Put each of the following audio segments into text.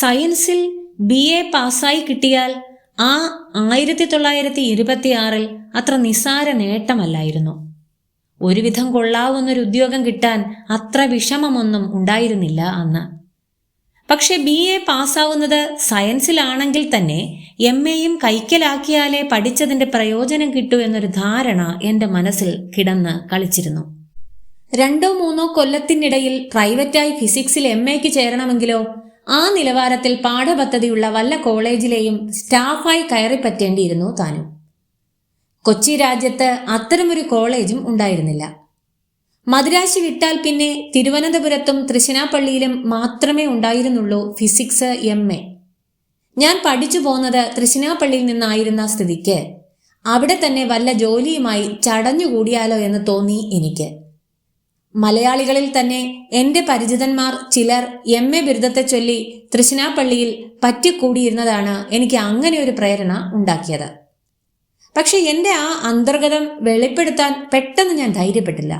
സയൻസിൽ B A പാസ്സായി കിട്ടിയാൽ ആ ആയിരത്തി തൊള്ളായിരത്തി ഇരുപത്തിയാറിൽ അത്ര നിസാര നേട്ടമല്ലായിരുന്നു. ഒരുവിധം കൊള്ളാവുന്നൊരു ഉദ്യോഗം കിട്ടാൻ അത്ര വിഷമമൊന്നും ഉണ്ടായിരുന്നില്ല അന്ന്. പക്ഷെ ബി എ പാസ്സാവുന്നത് സയൻസിലാണെങ്കിൽ തന്നെ എം എയും കൈക്കലാക്കിയാലേ പഠിച്ചതിന്റെ പ്രയോജനം കിട്ടൂ എന്നൊരു ധാരണ എന്റെ മനസ്സിൽ കിടന്ന് കളിച്ചിരുന്നു. രണ്ടോ മൂന്നോ കൊല്ലത്തിനിടയിൽ പ്രൈവറ്റായി ഫിസിക്സിൽ എം എക്ക് ചേരണമെങ്കിലോ ആ നിലവാരത്തിൽ പാഠപദ്ധതിയുള്ള വല്ല കോളേജിലെയും സ്റ്റാഫായി കയറിപ്പറ്റേണ്ടിയിരുന്നു താനും. കൊച്ചി രാജ്യത്ത് അത്തരമൊരു കോളേജും ഉണ്ടായിരുന്നില്ല. മദുരാശി വിട്ടാൽ പിന്നെ തിരുവനന്തപുരത്തും തൃശ്ശിനാപ്പള്ളിയിലും മാത്രമേ ഉണ്ടായിരുന്നുള്ളൂ ഫിസിക്സ് എം എ ഞാൻ പഠിച്ചു പോന്നത് തൃശ്ശിനാപ്പള്ളിയിൽ നിന്നായിരുന്ന സ്ഥിതിക്ക്. അവിടെ തന്നെ വല്ല ജോലിയുമായി ചടഞ്ഞുകൂടിയാലോ എന്ന് തോന്നി എനിക്ക്. മലയാളികളിൽ തന്നെ എന്റെ പരിചിതന്മാർ ചിലർ എം എ ബിരുദത്തെ ചൊല്ലി തൃശ്ശിനാപ്പള്ളിയിൽ പറ്റിക്കൂടിയിരുന്നതാണ് എനിക്ക് അങ്ങനെ ഒരു പ്രേരണ ഉണ്ടാക്കിയത്. പക്ഷെ എന്റെ ആ അന്തർഗതം വെളിപ്പെടുത്താൻ പെട്ടെന്ന് ഞാൻ ധൈര്യപ്പെട്ടില്ല.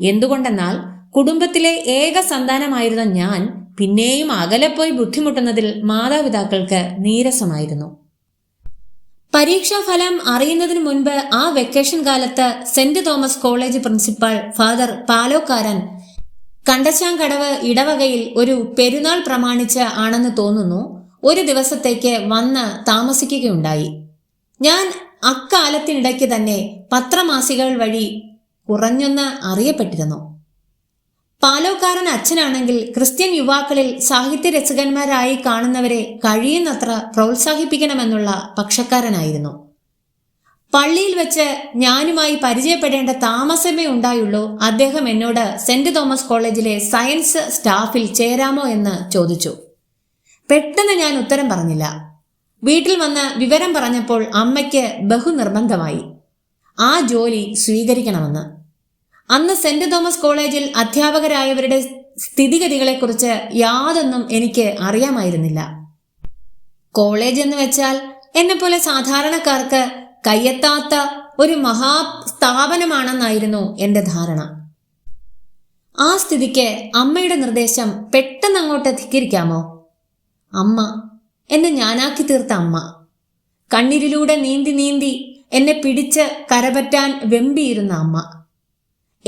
എന്തുകൊണ്ടെന്നാൽ കുടുംബത്തിലെ ഏക സന്താനമായിരുന്ന ഞാൻ പിന്നെയും അകലെ പോയി ബുദ്ധിമുട്ടുന്നതിൽ മാതാപിതാക്കൾക്ക് നീരസമായിരുന്നു. പരീക്ഷാഫലം അറിയുന്നതിന് മുൻപ് ആ വെക്കേഷൻ കാലത്ത് Saint Thomas college principal father Palokkaran Kandassankadavu ഇടവകയിൽ ഒരു പെരുന്നാൾ പ്രമാണിച്ച് ആണെന്ന് തോന്നുന്നു. ഒരു ദിവസത്തേക്ക് വന്ന് താമസിക്കുകയുണ്ടായി. ഞാൻ അക്കാലത്തിനിടയ്ക്ക് തന്നെ പത്രമാസികകൾ വഴി കുറഞ്ഞൊന്ന് അറിയപ്പെട്ടിരുന്നു. പാലോക്കാരൻ അച്ഛനാണെങ്കിൽ ക്രിസ്ത്യൻ യുവാക്കളിൽ സാഹിത്യ രചകന്മാരായി കാണുന്നവരെ കഴിയുന്നത്ര പ്രോത്സാഹിപ്പിക്കണമെന്നുള്ള പക്ഷക്കാരനായിരുന്നു. പള്ളിയിൽ വെച്ച് ഞാനുമായി പരിചയപ്പെടേണ്ട താമസമേ ഉണ്ടായുള്ളൂ. അദ്ദേഹം എന്നോട് സെന്റ് തോമസ് കോളേജിലെ സയൻസ് സ്റ്റാഫിൽ ചേരാമോ എന്ന് ചോദിച്ചു. പെട്ടെന്ന് ഞാൻ ഉത്തരം പറഞ്ഞില്ല. വീട്ടിൽ വന്ന് വിവരം പറഞ്ഞപ്പോൾ അമ്മയ്ക്ക് ബഹുനിർബന്ധമായി. ആ ജോലി സ്വീകരിക്കണമെന്ന്. അന്ന് സെന്റ് തോമസ് കോളേജിൽ അധ്യാപകരായവരുടെ സ്ഥിതിഗതികളെക്കുറിച്ച് യാതൊന്നും എനിക്ക് അറിയാമായിരുന്നില്ല. കോളേജ് എന്ന് വെച്ചാൽ എന്നെപ്പോലെ സാധാരണക്കാർക്ക് കയ്യെത്താത്ത ഒരു മഹാ സ്ഥാപനമാണെന്നായിരുന്നു എന്റെ ധാരണ. ആ സ്ഥിതിക്ക് അമ്മയുടെ നിർദ്ദേശം പെട്ടെന്ന് അങ്ങോട്ട് ധിക്കരിക്കാമോ അമ്മ എന്നെ ഞാനാക്കി തീർത്ത അമ്മ. കണ്ണീരിലൂടെ നീന്തി നീന്തി എന്നെ പിടിച്ച് കരപറ്റാൻ വെമ്പിയിരുന്ന അമ്മ.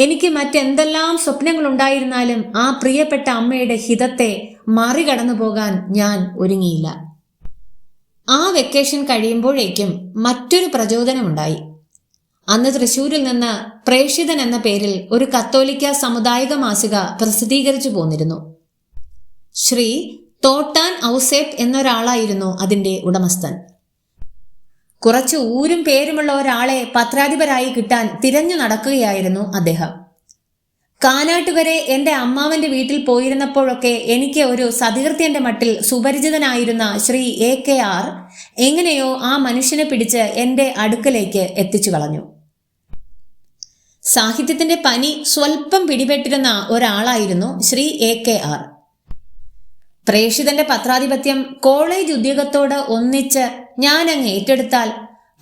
എനിക്ക് മറ്റെന്തെല്ലാം സ്വപ്നങ്ങളുണ്ടായിരുന്നാലും ആ പ്രിയപ്പെട്ട അമ്മയുടെ ഹിതത്തെ മറികടന്നു പോകാൻ ഞാൻ ഒരുങ്ങിയില്ല. ആ വെക്കേഷൻ കഴിയുമ്പോഴേക്കും മറ്റൊരു പ്രചോദനമുണ്ടായി. അന്ന് തൃശൂരിൽ നിന്ന് പ്രേക്ഷിതൻ എന്ന പേരിൽ ഒരു കത്തോലിക്ക സമുദായിക മാസിക പ്രസിദ്ധീകരിച്ചു പോന്നിരുന്നു. ശ്രീ തോട്ടാൻ ഔസേപ്പ് എന്നൊരാളായിരുന്നു അതിന്റെ ഉടമസ്ഥൻ. കുറച്ച് ഊരും പേരുമുള്ള ഒരാളെ പത്രാധിപരായി കിട്ടാൻ തിരഞ്ഞു നടക്കുകയായിരുന്നു അദ്ദേഹം. കാനാട്ടുകരെ എന്റെ അമ്മാവന്റെ വീട്ടിൽ പോയിരുന്നപ്പോഴൊക്കെ എനിക്ക് ഒരു സതീർത്ഥ്യന്റെ മട്ടിൽ സുപരിചിതനായിരുന്ന ശ്രീ എ കെ ആർ എങ്ങനെയോ ആ മനുഷ്യനെ പിടിച്ച് എന്റെ അടുക്കലേക്ക് എത്തിച്ചു കളഞ്ഞു. സാഹിത്യത്തിന്റെ പനി സ്വൽപ്പം പിടിപെട്ടിരുന്ന ഒരാളായിരുന്നു ശ്രീ എ കെ ആർ. പ്രേക്ഷിതന്റെ പത്രാധിപത്യം കോളേജ് ഉദ്യോഗത്തോട് ഒന്നിച്ച് ഞാൻ അങ്ങ് ഏറ്റെടുത്താൽ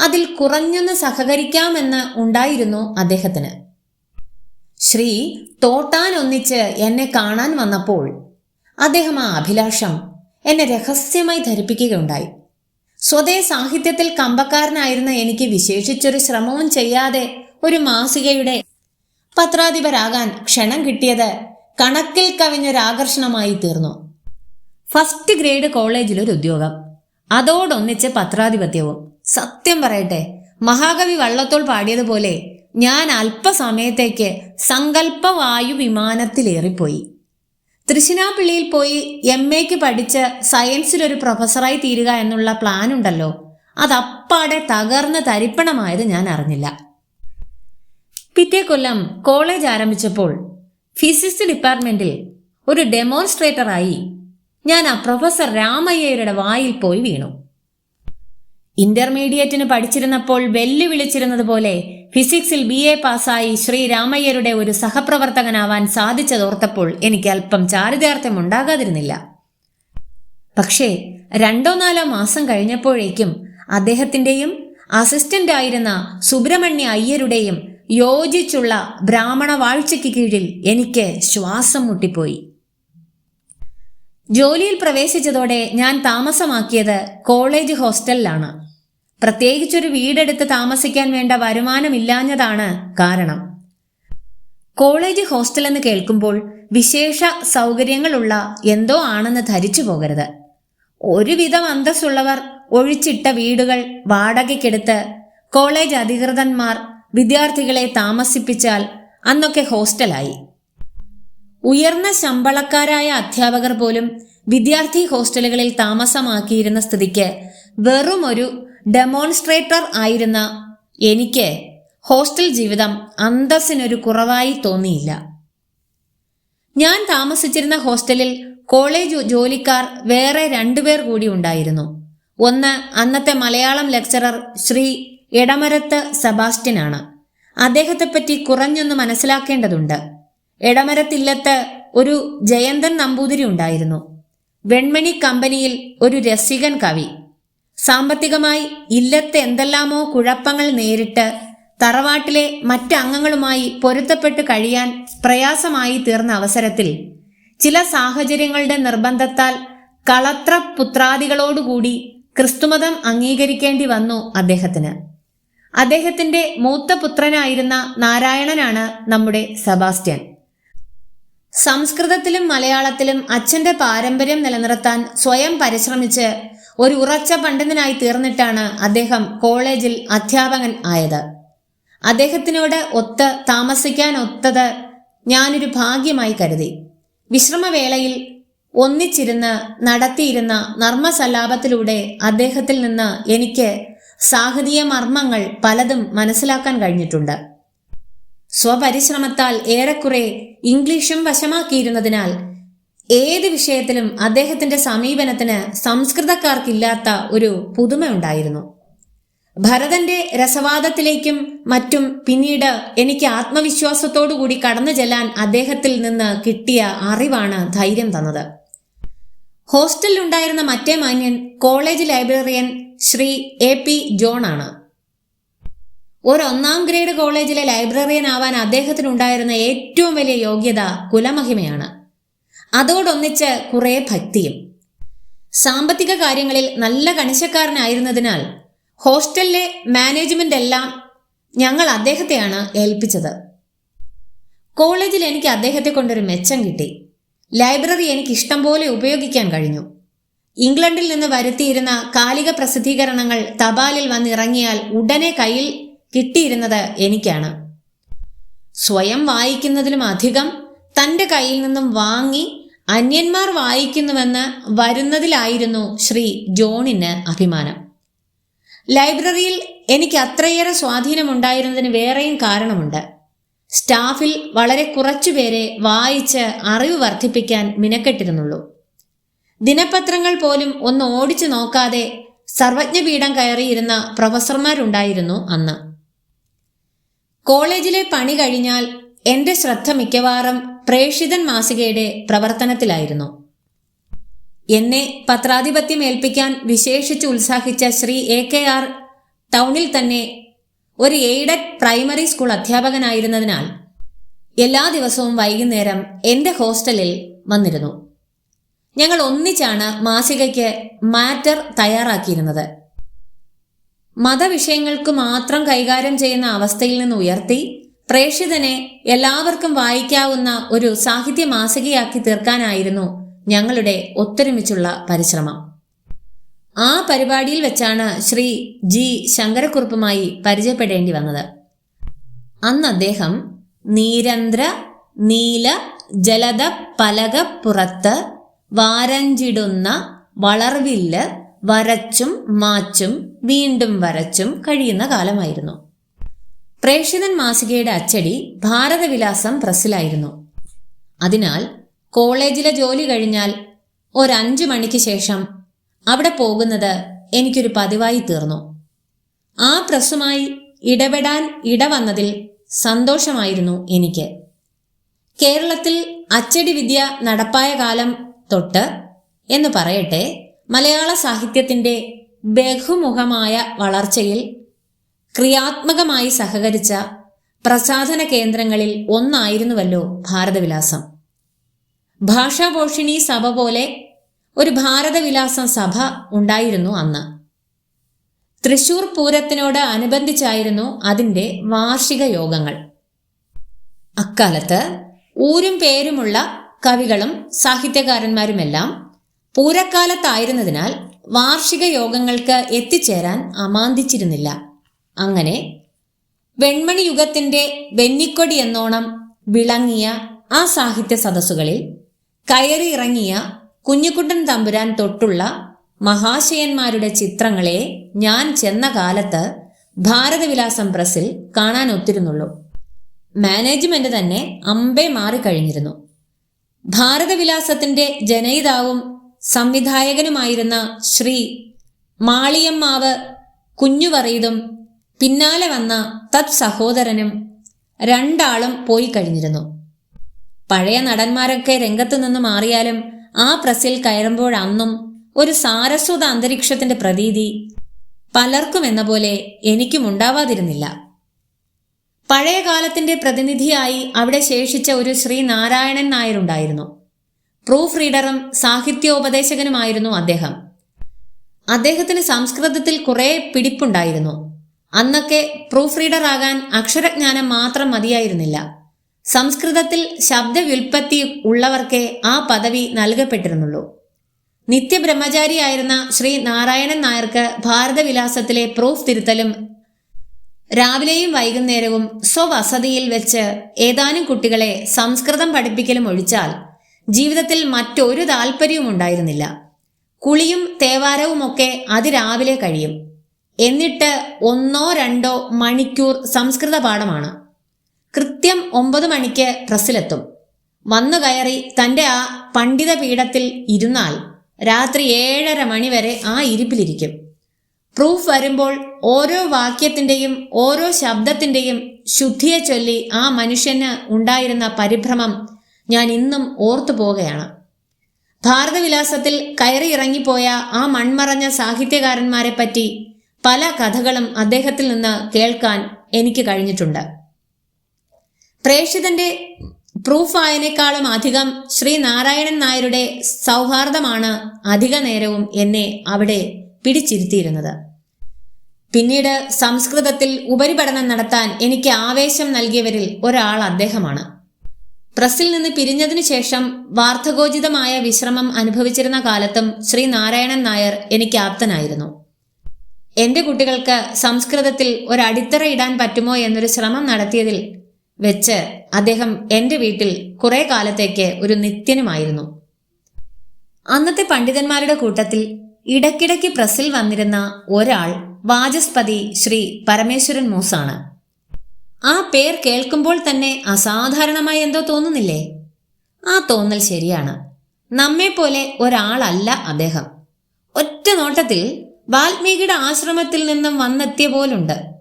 അതിൽ കുറഞ്ഞൊന്ന് സഹകരിക്കാമെന്ന് ഉണ്ടായിരുന്നു അദ്ദേഹത്തിന്. ശ്രീ തോട്ടാൻ ഒന്നിച്ച് എന്നെ കാണാൻ വന്നപ്പോൾ അദ്ദേഹം ആ അഭിലാഷം എന്നെ രഹസ്യമായി ധരിപ്പിക്കുകയുണ്ടായി. സ്വതേ സാഹിത്യത്തിൽ കമ്പക്കാരനായിരുന്ന എനിക്ക് വിശേഷിച്ചൊരു ശ്രമവും ചെയ്യാതെ ഒരു മാസികയുടെ പത്രാധിപരാകാൻ ക്ഷണം കിട്ടിയത് കണക്കിൽ കവിഞ്ഞൊരാകർഷണമായി തീർന്നു. ഫസ്റ്റ് ഗ്രേഡ് കോളേജിലൊരു ഉദ്യോഗം. അതോടൊന്നിച്ച് പത്രാധിപത്യവും. സത്യം പറയട്ടെ മഹാകവി വള്ളത്തോൾ പാടിയതുപോലെ ഞാൻ അല്പസമയത്തേക്ക് സങ്കല്പവായു വിമാനത്തിലേറിപ്പോയി. തൃശ്ശിനാപ്പിള്ളിയിൽ പോയി എം എക്ക് പഠിച്ച് സയൻസിലൊരു പ്രൊഫസറായി തീരുക എന്നുള്ള പ്ലാൻ ഉണ്ടല്ലോ അതപ്പാടെ തകർന്ന് തരിപ്പണമായത് ഞാൻ അറിഞ്ഞില്ല. പിറ്റേ കൊല്ലം കോളേജ് ആരംഭിച്ചപ്പോൾ ഫിസിക്സ് ഡിപ്പാർട്ട്മെന്റിൽ ഒരു ഡെമോൺസ്ട്രേറ്ററായി ഞാൻ ആ പ്രൊഫസർ രാമയ്യരുടെ വായിൽ പോയി വീണു. ഇന്റർമീഡിയറ്റിന് പഠിച്ചിരുന്നപ്പോൾ വെല്ലുവിളിച്ചിരുന്നത് പോലെ ഫിസിക്സിൽ ബി എ പാസ്സായി ശ്രീ രാമയ്യരുടെ ഒരു സഹപ്രവർത്തകനാവാൻ സാധിച്ചതോർത്തപ്പോൾ എനിക്ക് അല്പം ചാരിതാർത്ഥ്യം ഉണ്ടാകാതിരുന്നില്ല. പക്ഷേ രണ്ടോ നാലോ മാസം കഴിഞ്ഞപ്പോഴേക്കും അദ്ദേഹത്തിന്റെയും അസിസ്റ്റന്റ് ആയിരുന്ന സുബ്രഹ്മണ്യ അയ്യരുടെയും യോജിച്ചുള്ള ബ്രാഹ്മണ വാഴ്ചയ്ക്ക് കീഴിൽ എനിക്ക് ശ്വാസം മുട്ടിപ്പോയി. ജോലിയിൽ പ്രവേശിച്ചതോടെ ഞാൻ താമസമാക്കിയത് കോളേജ് ഹോസ്റ്റലിലാണ്. പ്രത്യേകിച്ചൊരു വീടെടുത്ത് താമസിക്കാൻ വേണ്ട വരുമാനമില്ലാഞ്ഞതാണ് കാരണം. കോളേജ് ഹോസ്റ്റൽ എന്ന് കേൾക്കുമ്പോൾ വിശേഷ സൗകര്യങ്ങളുള്ള എന്തോ ആണെന്ന് ധരിച്ചു പോകരുത്. ഒരുവിധം അന്തസ്സുള്ളവർ ഒഴിച്ചിട്ട വീടുകൾ വാടകയ്ക്കെടുത്ത് കോളേജ് അധികൃതന്മാർ വിദ്യാർത്ഥികളെ താമസിപ്പിച്ചാൽ അന്നൊക്കെ ഹോസ്റ്റലായി. ഉയർന്ന ശമ്പളക്കാരായ അധ്യാപകർ പോലും വിദ്യാർത്ഥി ഹോസ്റ്റലുകളിൽ താമസമാക്കിയിരുന്ന സ്ഥിതിക്ക് വെറും ഒരു ഡെമോൺസ്ട്രേറ്റർ ആയിരുന്ന എനിക്ക് ഹോസ്റ്റൽ ജീവിതം അന്തസ്സിനൊരു കുറവായി തോന്നിയില്ല. ഞാൻ താമസിച്ചിരുന്ന ഹോസ്റ്റലിൽ കോളേജ് ജോലിക്കാർ വേറെ രണ്ടുപേർ കൂടി ഉണ്ടായിരുന്നു. ഒന്ന് അന്നത്തെ മലയാളം ലെക്ചറർ ശ്രീ എടമരത്ത് സെബാസ്റ്റ്യനാണ്. അദ്ദേഹത്തെപ്പറ്റി കുറഞ്ഞൊന്ന് മനസ്സിലാക്കേണ്ടതുണ്ട്. എടമരത്തില്ലത്ത് ഒരു ജയന്തൻ നമ്പൂതിരി ഉണ്ടായിരുന്നു. വെൺമണി കമ്പനിയിൽ ഒരു രസികൻ കവി. സാമ്പത്തികമായി ഇല്ലത്ത് എന്തെല്ലാമോ കുഴപ്പങ്ങൾ നേരിട്ട് തറവാട്ടിലെ മറ്റ് അംഗങ്ങളുമായി പൊരുത്തപ്പെട്ട് കഴിയാൻ പ്രയാസമായി തീർന്ന അവസരത്തിൽ ചില സാഹചര്യങ്ങളുടെ നിർബന്ധത്താൽ കളത്ര പുത്രാദികളോടുകൂടി ക്രിസ്തുമതം അംഗീകരിക്കേണ്ടി വന്നു അദ്ദേഹത്തിന്. അദ്ദേഹത്തിന്റെ മൂത്ത പുത്രനായിരുന്ന നാരായണനാണ് നമ്മുടെ സെബാസ്റ്റ്യൻ. സംസ്കൃതത്തിലും മലയാളത്തിലും അച്ഛന്റെ പാരമ്പര്യം നിലനിർത്താൻ സ്വയം പരിശ്രമിച്ച് ഒരു ഉറച്ച പണ്ഡിതനായി തീർന്നിട്ടാണ് അദ്ദേഹം കോളേജിൽ അധ്യാപകൻ ആയത്. അദ്ദേഹത്തിനോട് ഒത്ത് താമസിക്കാൻ ഒത്തത് ഞാനൊരു ഭാഗ്യമായി കരുതി. വിശ്രമവേളയിൽ ഒന്നിച്ചിരുന്ന് നടത്തിയിരുന്ന നർമ്മസല്ലാപത്തിലൂടെ അദ്ദേഹത്തിൽ നിന്ന് എനിക്ക് സാഹിതീയ മർമ്മങ്ങൾ പലതും മനസ്സിലാക്കാൻ കഴിഞ്ഞിട്ടുണ്ട്. സ്വപരിശ്രമത്താൽ ഏറെക്കുറെ ഇംഗ്ലീഷും വശമാക്കിയിരുന്നതിനാൽ ഏത് വിഷയത്തിലും അദ്ദേഹത്തിന്റെ സമീപനത്തിന് സംസ്കൃതക്കാർക്കില്ലാത്ത ഒരു പുതുമയുണ്ടായിരുന്നു. ഭരതന്റെ രസവാദത്തിലേക്കും മറ്റും പിന്നീട് എനിക്ക് ആത്മവിശ്വാസത്തോടുകൂടി കടന്നു ചെല്ലാൻ അദ്ദേഹത്തിൽ നിന്ന് കിട്ടിയ അറിവാണ് ധൈര്യം തന്നത്. ഹോസ്റ്റലിലുണ്ടായിരുന്ന മറ്റേ മാന്യൻ college librarian Shri A P John ആണ്. ഒരു ഒന്നാം ഗ്രേഡ് കോളേജിലെ ലൈബ്രറിയൻ ആവാൻ അദ്ദേഹത്തിനുണ്ടായിരുന്ന ഏറ്റവും വലിയ യോഗ്യത കുലമഹിമയാണ്. അതോടൊന്നിച്ച് കുറേ ഭക്തിയും. സാമ്പത്തിക കാര്യങ്ങളിൽ നല്ല കണിശക്കാരനായിരുന്നതിനാൽ ഹോസ്റ്റലിലെ മാനേജ്മെന്റ് എല്ലാം ഞങ്ങൾ അദ്ദേഹത്തെയാണ് ഏൽപ്പിച്ചത്. കോളേജിൽ എനിക്ക് അദ്ദേഹത്തെ കൊണ്ടൊരു മെച്ചം കിട്ടി. ലൈബ്രറി എനിക്ക് ഇഷ്ടം പോലെ ഉപയോഗിക്കാൻ കഴിഞ്ഞു. ഇംഗ്ലണ്ടിൽ നിന്ന് വരുത്തിയിരുന്ന കാലിക പ്രസിദ്ധീകരണങ്ങൾ തപാലിൽ വന്നിറങ്ങിയാൽ ഉടനെ കയ്യിൽ കിട്ടിയിരുന്നത് എനിക്കാണ്. സ്വയം വായിക്കുന്നതിലും അധികം തന്റെ കയ്യിൽ നിന്നും വാങ്ങി അന്യന്മാർ വായിക്കുന്നുവെന്ന് വരുന്നതിലായിരുന്നു ശ്രീ ജോണിന് അഭിമാനം. ലൈബ്രറിയിൽ എനിക്ക് അത്രയേറെ സ്വാധീനമുണ്ടായിരുന്നതിന് വേറെയും കാരണമുണ്ട്. സ്റ്റാഫിൽ വളരെ കുറച്ചുപേരെ വായിച്ച് അറിവ് വർദ്ധിപ്പിക്കാൻ മിനക്കെട്ടിരുന്നുള്ളൂ. ദിനപത്രങ്ങൾ പോലും ഒന്ന് ഓടിച്ചു നോക്കാതെ സർവജ്ഞപീഠം കയറിയിരുന്ന പ്രൊഫസർമാരുണ്ടായിരുന്നു അന്ന്. കോളേജിലെ പണി കഴിഞ്ഞാൽ എന്റെ ശ്രദ്ധ മിക്കവാറും പ്രേക്ഷിതൻ മാസികയുടെ പ്രവർത്തനത്തിലായിരുന്നു. എന്നെ പത്രാധിപത്യം ഏൽപ്പിക്കാൻ വിശേഷിച്ച് ഉത്സാഹിച്ച ശ്രീ എ കെ ആർ ടൗണിൽ തന്നെ ഒരു എയ്ഡഡ് പ്രൈമറി സ്കൂൾ അധ്യാപകനായിരുന്നതിനാൽ എല്ലാ ദിവസവും വൈകുന്നേരം എന്റെ ഹോസ്റ്റലിൽ വന്നിരുന്നു. ഞങ്ങൾ ഒന്നിച്ചാണ് മാസികയ്ക്ക് മാറ്റർ തയ്യാറാക്കിയിരുന്നത്. മതവിഷയങ്ങൾക്ക് മാത്രം കൈകാര്യം ചെയ്യുന്ന അവസ്ഥയിൽ നിന്ന് ഉയർത്തി പ്രേക്ഷിതനെ എല്ലാവർക്കും വായിക്കാവുന്ന ഒരു സാഹിത്യ മാസികയാക്കി തീർക്കാനായിരുന്നു ഞങ്ങളുടെ ഒത്തൊരുമിച്ചുള്ള പരിശ്രമം. ആ പരിപാടിയിൽ വെച്ചാണ് ശ്രീ ജി ശങ്കരക്കുറുപ്പുമായി പരിചയപ്പെടേണ്ടി വന്നത്. അന്ന് അദ്ദേഹം നീരന്ധ്ര നീല ജലത പലക പുറത്ത് വാരഞ്ചിടുന്ന വളർവില്ല് വരച്ചും മാച്ചും വീണ്ടും വരച്ചും കഴിയുന്ന കാലമായിരുന്നു. പ്രേക്ഷിതൻ മാസികയുടെ അച്ചടി ഭാരതവിലാസം പ്രസ്സിലായിരുന്നു. അതിനാൽ കോളേജിലെ ജോലി കഴിഞ്ഞാൽ ഒരഞ്ചു മണിക്ക് ശേഷം അവിടെ പോകുന്നത് എനിക്കൊരു പതിവായി തീർന്നു. ആ പ്രസ്സുമായി ഇടപെടാൻ ഇടവന്നതിൽ സന്തോഷമായിരുന്നു എനിക്ക്. കേരളത്തിൽ അച്ചടി വിദ്യ നടപ്പായ കാലം തൊട്ട് എന്ന് പറയട്ടെ മലയാള സാഹിത്യത്തിന്റെ ബഹുമുഖമായ വളർച്ചയിൽ ക്രിയാത്മകമായി സഹകരിച്ച പ്രസാധന കേന്ദ്രങ്ങളിൽ ഒന്നായിരുന്നുവല്ലോ ഭാരതവിലാസം. ഭാഷാപോഷിണി സഭ പോലെ ഒരു ഭാരതവിലാസം സഭ ഉണ്ടായിരുന്നു അന്ന്. തൃശൂർ പൂരത്തിനോട് അനുബന്ധിച്ചായിരുന്നു അതിന്റെ വാർഷിക യോഗങ്ങൾ. അക്കാലത്ത് ഊരും പേരുമുള്ള കവികളും സാഹിത്യകാരന്മാരുമെല്ലാം പൂരക്കാലത്തായിരുന്നതിനാൽ വാർഷിക യോഗങ്ങൾക്ക് എത്തിച്ചേരാൻ അമാന്തിച്ചിരുന്നില്ല. അങ്ങനെ വെൺമണി യുഗത്തിന്റെ വെന്നിക്കൊടി എന്നോണം വിളങ്ങിയ ആ സാഹിത്യ സദസ്സുകളിൽ കയറിയിറങ്ങിയ കുഞ്ഞുകുട്ടൻ തമ്പുരാൻ തൊട്ടുള്ള മഹാശയന്മാരുടെ ചിത്രങ്ങളെ ഞാൻ ചെന്ന കാലത്ത് ഭാരതവിലാസം പ്രസിൽ കാണാൻ ഒത്തിരുന്നുള്ളൂ. മാനേജ്മെന്റ് തന്നെ അമ്പേ മാറിക്കഴിഞ്ഞിരുന്നു. ഭാരതവിലാസത്തിന്റെ ജനയിതാവും സംവിധായകനുമായിരുന്ന ശ്രീ മാളിയമ്മാവ് കുഞ്ഞുവറീതും പിന്നാലെ വന്ന തത് സഹോദരനും രണ്ടാളും പോയി കഴിഞ്ഞിരുന്നു. പഴയ നടന്മാരൊക്കെ രംഗത്തു നിന്ന് മാറിയാലും ആ പ്രസിൽ കയറുമ്പോഴന്നും ഒരു സാരസ്വത അന്തരീക്ഷത്തിന്റെ പ്രതീതി പലർക്കും എന്ന പോലെ എനിക്കും ഉണ്ടാവാതിരുന്നില്ല. പഴയ കാലത്തിന്റെ പ്രതിനിധിയായി അവിടെ ശേഷിച്ച ഒരു ശ്രീനാരായണൻ നായരുണ്ടായിരുന്നു. പ്രൂഫ് റീഡറും സാഹിത്യോപദേശകനുമായിരുന്നു അദ്ദേഹം. അദ്ദേഹത്തിന് സംസ്കൃതത്തിൽ കുറേ പിടിപ്പുണ്ടായിരുന്നു. അന്നൊക്കെ പ്രൂഫ് റീഡർ ആകാൻ അക്ഷരജ്ഞാനം മാത്രം മതിയായിരുന്നില്ല. സംസ്കൃതത്തിൽ ശബ്ദവ്യുൽപ്പത്തി ഉള്ളവർക്കേ ആ പദവി നൽകപ്പെട്ടിരുന്നുള്ളൂ. നിത്യബ്രഹ്മചാരിയായിരുന്ന ശ്രീ നാരായണൻ നായർക്ക് ഭാരതവിലാസത്തിലെ പ്രൂഫ് തിരുത്തലും രാവിലെയും വൈകുന്നേരവും സ്വവസതിയിൽ വെച്ച് ഏതാനും കുട്ടികളെ സംസ്കൃതം പഠിപ്പിക്കലും ഒഴിച്ചാൽ ജീവിതത്തിൽ മറ്റൊരു താല്പര്യവും ഉണ്ടായിരുന്നില്ല. കുളിയും തേവാരവുമൊക്കെ അതിരാവിലെ കഴിയും. എന്നിട്ട് ഒന്നോ രണ്ടോ മണിക്കൂർ സംസ്കൃത പാഠമാണ്. കൃത്യം ഒമ്പത് മണിക്ക് പ്രസ്സിലെത്തും. വന്നു കയറി തന്റെ ആ പണ്ഡിത പീഠത്തിൽ ഇരുന്നാൽ രാത്രി ഏഴര മണി വരെ ആ ഇരിപ്പിലിരിക്കും. പ്രൂഫ് വരുമ്പോൾ ഓരോ വാക്യത്തിന്റെയും ഓരോ ശബ്ദത്തിന്റെയും ശുദ്ധിയെ ചൊല്ലി ആ മനുഷ്യന് ഉണ്ടായിരുന്ന പരിഭ്രമം ഞാൻ ഇന്നും ഓർത്തു പോവുകയാണ്. ഭാരതവിലാസത്തിൽ കയറി ഇറങ്ങിപ്പോയ ആ മൺമറഞ്ഞ സാഹിത്യകാരന്മാരെ പറ്റി പല കഥകളും അദ്ദേഹത്തിൽ നിന്ന് കേൾക്കാൻ എനിക്ക് കഴിഞ്ഞിട്ടുണ്ട്. പ്രേക്ഷിതന്റെ പ്രൂഫ് ആയതിനേക്കാളും അധികം ശ്രീ നാരായണൻ നായരുടെ സൗഹാർദ്ദമാണ് അധിക നേരവും എന്നെ അവിടെ പിടിച്ചിരുത്തിയിരുന്നത്. പിന്നീട് സംസ്കൃതത്തിൽ ഉപരിപഠനം നടത്താൻ എനിക്ക് ആവേശം നൽകിയവരിൽ ഒരാൾ അദ്ദേഹമാണ്. പ്രസിൽ നിന്ന് പിരിഞ്ഞതിനു ശേഷം വാർദ്ധകോചിതമായ വിശ്രമം അനുഭവിച്ചിരുന്ന കാലത്തും ശ്രീ നാരായണൻ നായർ എനിക്ക് ആപ്തനായിരുന്നു. എന്റെ കുട്ടികൾക്ക് സംസ്കൃതത്തിൽ ഒരടിത്തറ ഇടാൻ പറ്റുമോ എന്നൊരു ശ്രമം നടത്തിയതിൽ വെച്ച് അദ്ദേഹം എന്റെ വീട്ടിൽ കുറെ കാലത്തേക്ക് ഒരു നിത്യനുമായിരുന്നു. അന്നത്തെ പണ്ഡിതന്മാരുടെ കൂട്ടത്തിൽ ഇടയ്ക്കിടയ്ക്ക് പ്രസിൽ വന്നിരുന്ന ഒരാൾ വാചസ്പതി ശ്രീ പരമേശ്വരൻ മൂസാണ്. ആ പേർ കേൾക്കുമ്പോൾ തന്നെ അസാധാരണമായി എന്തോ തോന്നുന്നില്ലേ? ആ തോന്നൽ ശരിയാണ്. നമ്മെപ്പോലെ ഒരാളല്ല അദ്ദേഹം. ഒറ്റ നോട്ടത്തിൽ വാൽമീകിയുടെ ആശ്രമത്തിൽ നിന്നും വന്നെത്തിയ പോലുണ്ട്.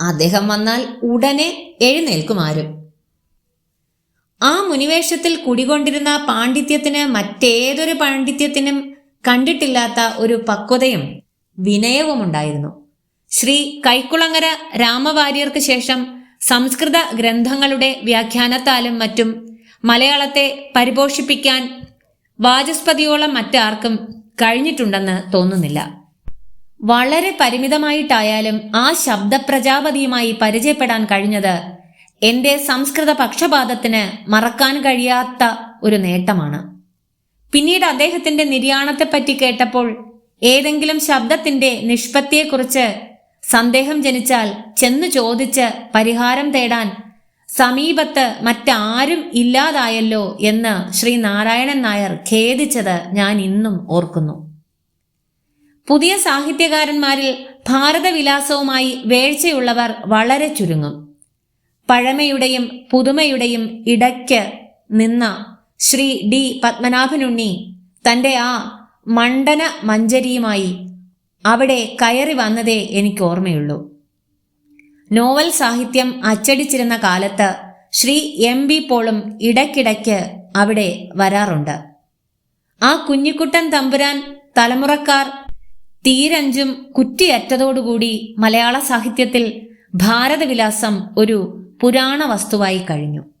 അദ്ദേഹം വന്നാൽ ഉടനെ എഴുന്നേൽക്കുമാരും ആ മുനിവേഷത്തിൽ കുടികൊണ്ടിരുന്ന പാണ്ഡിത്യത്തിന് മറ്റേതൊരു പാണ്ഡിത്യത്തിനും കണ്ടിട്ടില്ലാത്ത ഒരു പക്വതയും വിനയവുമുണ്ടായിരുന്നു. ശ്രീ കൈക്കുളങ്ങര രാമവാര്യർക്ക് ശേഷം സംസ്കൃത ഗ്രന്ഥങ്ങളുടെ വ്യാഖ്യാനത്താലും മറ്റും മലയാളത്തെ പരിപോഷിപ്പിക്കാൻ വാചസ്പതിയോളം മറ്റാർക്കും കഴിഞ്ഞിട്ടുണ്ടെന്ന് തോന്നുന്നില്ല. വളരെ പരിമിതമായിട്ടായാലും ആ ശബ്ദപ്രജാപതിയുമായി പരിചയപ്പെടാൻ കഴിഞ്ഞത് എന്റെ സംസ്കൃത പക്ഷപാതത്തിന് മറക്കാൻ കഴിയാത്ത ഒരു നേട്ടമാണ്. പിന്നീട് അദ്ദേഹത്തിന്റെ നിര്യാണത്തെപ്പറ്റി കേട്ടപ്പോൾ ഏതെങ്കിലും ശബ്ദത്തിന്റെ നിഷ്പത്തിയെക്കുറിച്ച് സന്ദേഹം ജനിച്ചാൽ ചെന്നു ചോദിച്ച് പരിഹാരം തേടാൻ സമീപത്ത് മറ്റാരും ഇല്ലാതായല്ലോ എന്ന് ശ്രീ നാരായണൻ നായർ ഖേദിച്ചത് ഞാൻ ഇന്നും ഓർക്കുന്നു. പുതിയ സാഹിത്യകാരന്മാരിൽ ഭാരതവിലാസവുമായി വേഴ്ചയുള്ളവർ വളരെ ചുരുങ്ങും. പഴമയുടെയും പുതുമയുടെയും ഇടയ്ക്ക് നിന്ന ശ്രീ ഡി പത്മനാഭനുണ്ണി തന്റെ ആ മണ്ഡന മഞ്ചരിയുമായി അവിടെ കയറി വന്നതേ എനിക്ക് ഓർമ്മയുള്ളൂ. നോവൽ സാഹിത്യം അച്ചടിച്ചിരുന്ന കാലത്ത് ശ്രീ എം ബി പോളും ഇടയ്ക്കിടയ്ക്ക് അവിടെ വരാറുണ്ട്. ആ കുഞ്ഞിക്കുട്ടൻ തമ്പുരാൻ തലമുറക്കാർ തീരഞ്ചും കുറ്റിയറ്റതോടുകൂടി മലയാള സാഹിത്യത്തിൽ ഭാരതവിലാസം ഒരു പുരാണ വസ്തുവായി കഴിഞ്ഞു.